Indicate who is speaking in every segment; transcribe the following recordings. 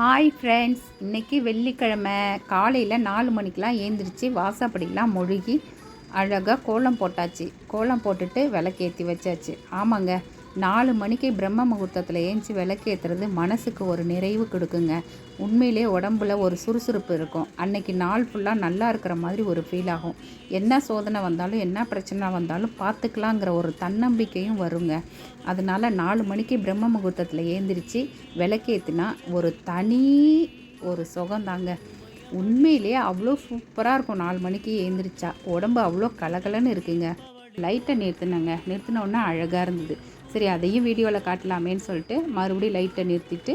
Speaker 1: Hi friends இன்றைக்கி வெள்ளிக்கிழமை. காலையில் நாலு மணிக்கெலாம் ஏந்திரிச்சு வாசப்படிலாம் மொழுகி அழகாக கோலம் போட்டாச்சு. கோலம் போட்டுட்டு விளக்கேற்றி வச்சாச்சு. ஆமாங்க. நாலு மணிக்கு பிரம்ம முகூர்த்தத்தில் ஏஞ்சி விளக்கேற்றுறது மனசுக்கு ஒரு நிறைவு கொடுக்குங்க. உண்மையிலே உடம்புல ஒரு சுறுசுறுப்பு இருக்கும். அன்னைக்கு நாள் ஃபுல்லாக நல்லா இருக்கிற மாதிரி ஒரு ஃபீல் ஆகும். என்ன சோதனை வந்தாலும் என்ன பிரச்சனை வந்தாலும் பார்த்துக்கலாங்கிற ஒரு தன்னம்பிக்கையும் வருங்க. அதனால் நாலு மணிக்கு பிரம்ம முகூர்த்தத்தில் ஏந்திரிச்சு விளக்கேற்றினா ஒரு தனி ஒரு சுகந்தாங்க உண்மையிலே அவ்வளோ சூப்பராக இருக்கும் நாலு மணிக்கு ஏந்திரிச்சா. உடம்பு அவ்வளோ கலகலன்னு இருக்குங்க. லைட்டை நிறுத்தினேங்க. நிறுத்தினோடனே அழகாக இருந்தது. சரி அதையும் வீடியோவில் காட்டலாமேன்னு சொல்லிட்டு மறுபடியும் லைட்டை நிறுத்திட்டு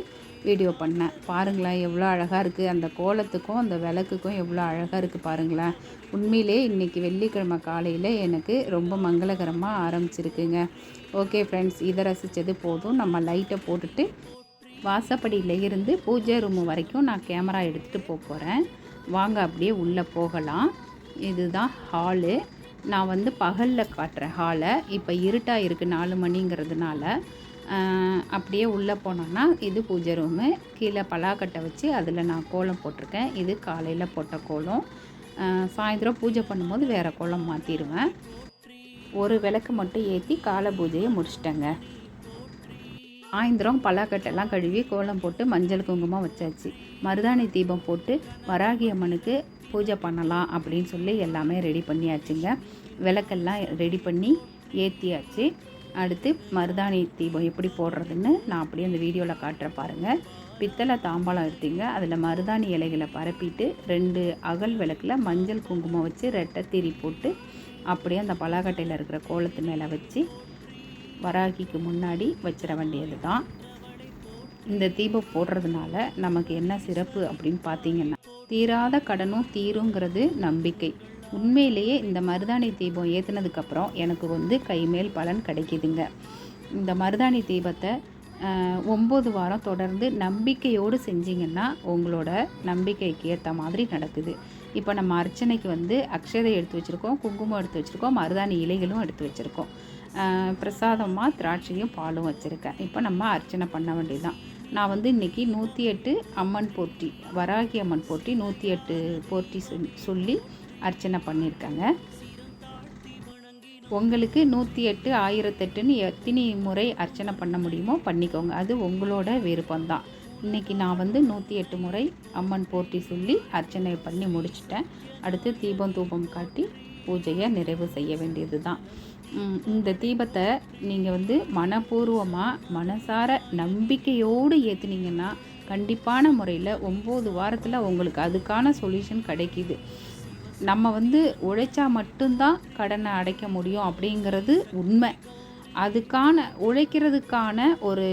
Speaker 1: வீடியோ பண்ணேன். பாருங்களேன் எவ்வளோ அழகாக இருக்குது அந்த கோலத்துக்கும் அந்த விளக்குக்கும் எவ்வளோ அழகாக இருக்குது பாருங்களேன். உண்மையிலே இன்றைக்கி வெள்ளிக்கிழமை காலையில் எனக்கு ரொம்ப மங்களகரமாக ஆரம்பிச்சிருக்குங்க. ஓகே ஃப்ரெண்ட்ஸ் இதை ரசித்தது போதும். நம்ம லைட்டை போட்டுட்டு வாசப்படியில் இருந்து பூஜை ரூமு வரைக்கும் நான் கேமரா எடுத்துகிட்டு போக போகிறேன் வாங்க அப்படியே உள்ளே போகலாம். இதுதான் ஹாலு நான் வந்து பகலில் காட்டுறேன் ஹாலை இப்போ இருட்டாக இருக்குது நாலு மணிங்கிறதுனால அப்படியே உள்ளே போனோன்னா இது பூஜை ரூமு கீழே பலாக்கட்டை வச்சு அதில் நான் கோலம் போட்டிருக்கேன். இது காலையில் போட்ட கோலம். சாயந்தரம் பூஜை பண்ணும்போது வேறு கோலம் மாற்றிடுவேன் ஒரு விளக்கு மட்டும் ஏற்றி காலை பூஜையை முடிச்சிட்டேங்க. சாயந்தரம் பலாக்கட்டெல்லாம் கழுவி கோலம் போட்டு மஞ்சள் குங்குமம் வச்சாச்சு. மருதாணி தீபம் போட்டு வராகி அம்மனுக்கு பூஜை பண்ணலாம் அப்படின்னு சொல்லி எல்லாமே ரெடி பண்ணியாச்சுங்க. விளக்கெல்லாம் ரெடி பண்ணி ஏற்றியாச்சு அடுத்து மருதாணி தீபம் எப்படி போடுறதுன்னு நான் அப்படியே அந்த வீடியோவில் காட்டுற பாருங்கள் பித்தளை தாம்பாளம் எடுத்தீங்க அதில் மருதாணி இலைகளை பரப்பிட்டு ரெண்டு அகல் விளக்கில் மஞ்சள் குங்குமம் வச்சு ரெட்டை திரி போட்டு அப்படியே அந்த பலாக்கட்டையில் இருக்கிற கோலத்து மேலே வச்சு வராகிக்கு முன்னாடி வச்சிட வேண்டியது தான் இந்த தீபம் போடுறதுனால நமக்கு என்ன சிறப்பு அப்படின்னு பார்த்தீங்கன்னா தீராத கடனும் தீருங்கிறது நம்பிக்கை. உண்மையிலேயே இந்த மருதாணி தீபம் ஏற்றுனதுக்கப்புறம் எனக்கு வந்து கைமேல் பலன் கிடைக்கிதுங்க. இந்த மருதாணி தீபத்தை ஒம்பது வாரம் தொடர்ந்து நம்பிக்கையோடு செஞ்சிங்கன்னா உங்களோட நம்பிக்கைக்கு ஏற்ற மாதிரி நடக்குது. இப்போ நம்ம அர்ச்சனைக்கு வந்து அக்ஷதை எடுத்து வச்சுருக்கோம் குங்குமம் எடுத்து வச்சுருக்கோம் மருதாணி இலைகளும் எடுத்து வச்சுருக்கோம். பிரசாதமாக திராட்சையும் பாலும் வச்சுருக்கேன். இப்போ நம்ம அர்ச்சனை பண்ண வேண்டியதுதான். நான் வந்து இன்றைக்கி நூற்றி எட்டு அம்மன் போட்டி வராகி அம்மன் போட்டி நூற்றி எட்டு போட்டி சொல்லி அர்ச்சனை பண்ணியிருக்காங்க. உங்களுக்கு நூற்றி எட்டு ஆயிரத்தெட்டுன்னு எத்தனை முறை அர்ச்சனை பண்ண முடியுமோ பண்ணிக்கோங்க. அது உங்களோட விருப்பம்தான். இன்றைக்கி நான் வந்து நூற்றி எட்டு முறை அம்மன் போட்டி சொல்லி அர்ச்சனை பண்ணி முடிச்சிட்டேன். அடுத்து தீபம் தூபம் காட்டி பூஜையை நிறைவு செய்ய வேண்டியது தான் இந்த தீபத்தை நீங்கள் வந்து மனப்பூர்வமாக மனசார நம்பிக்கையோடு ஏற்றுனீங்கன்னா கண்டிப்பான முறையில் ஒம்பது வாரத்தில் உங்களுக்கு அதுக்கான சொல்யூஷன் கிடைக்கிது. நம்ம வந்து உழைச்சா மட்டும்தான் கடனை அடைக்க முடியும் அப்படிங்கிறது உண்மை. அதுக்கான உழைக்கிறதுக்கான ஒரு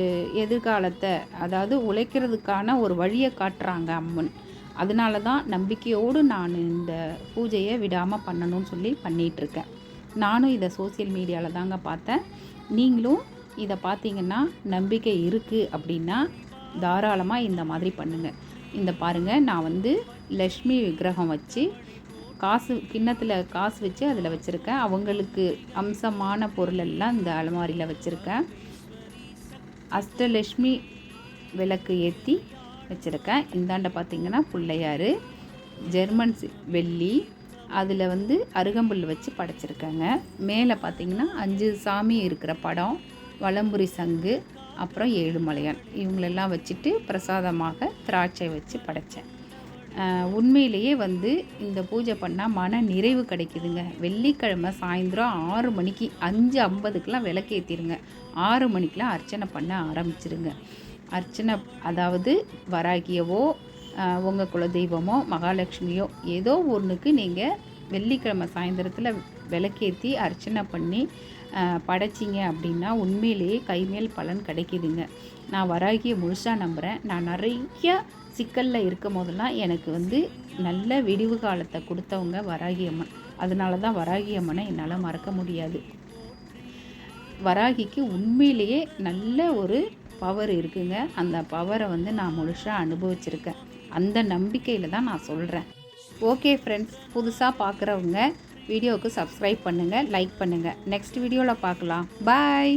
Speaker 1: எதிர்காலத்தை அதாவது உழைக்கிறதுக்கான ஒரு வழியை காட்டுறாங்க அம்மன். அதனால தான் நம்பிக்கையோடு நான் இந்த பூஜையை விடாமல் பண்ணணும்னு சொல்லி பண்ணிகிட்ருக்கேன் நானும் இதை சோசியல் மீடியாவில் தாங்க பார்த்தேன். நீங்களும் இதை பார்த்தீங்கன்னா நம்பிக்கை இருக்குது அப்படின்னா தாராளமாக இந்த மாதிரி பண்ணுங்கள் இந்த பாருங்கள் நான் வந்து லக்ஷ்மி விக்கிரகம் வச்சு காசு கிண்ணத்தில் காசு வச்சு அதில் வச்சுருக்கேன். அவங்களுக்கு அம்சமான பொருளெல்லாம் இந்த அலமாரியில் வச்சுருக்கேன். அஷ்டலக்ஷ்மி விளக்கு ஏற்றி வச்சுருக்கேன். இந்தாண்ட பார்த்திங்கன்னா பிள்ளையார் ஜெர்மன் வெள்ளி அதில் வந்து அருகம்புல் வச்சு படைச்சிருக்காங்க. மேலே பார்த்திங்கன்னா அஞ்சு சாமி இருக்கிற படம் வளம்புரி சங்கு அப்புறம் ஏழுமலையான் இவங்களெல்லாம் வச்சுட்டு பிரசாதமாக திராட்சை வச்சு படைத்தேன் உண்மையிலேயே வந்து இந்த பூஜை பண்ணால் மன நிறைவு கிடைக்குதுங்க. வெள்ளிக்கிழமை சாயந்தரம் ஆறு மணிக்கு அஞ்சு ஐம்பதுக்கெலாம் விளக்கேற்றிடுங்க ஆறு மணிக்கெலாம் அர்ச்சனை பண்ண ஆரம்பிச்சிருங்க. அர்ச்சனை அதாவது வராகியவோ உங்கள் குலதெய்வமோ மகாலட்சுமியோ ஏதோ ஒன்றுக்கு நீங்கள் வெள்ளிக்கிழமை சாயந்தரத்தில் விளக்கேற்றி அர்ச்சனை பண்ணி படைச்சிங்க அப்படின்னா உண்மையிலேயே கைமேல் பலன் கிடைக்கிதுங்க. நான் வராகியை முழுசாக நம்புகிறேன் நான் நிறைய சிக்கலில் இருக்கும் போதெல்லாம் எனக்கு வந்து நல்ல விடிவு காலத்தை கொடுத்தவங்க வராகி அம்மன். அதனால தான் வராகி அம்மனை என்னால் மறக்க முடியாது. வராகிக்கு உண்மையிலேயே நல்ல ஒரு பவர் இருக்குங்க. அந்த பவரை வந்து நான் முழுசாக அனுபவிச்சிருக்கேன். அந்த நம்பிக்கையில் தான் நான் சொல்கிறேன் ஓகே ஃப்ரெண்ட்ஸ் புதுசாக பார்க்குறவங்க வீடியோவுக்கு சப்ஸ்கிரைப் பண்ணுங்கள் லைக் பண்ணுங்கள் நெக்ஸ்ட் வீடியோவில் பார்க்கலாம் பாய்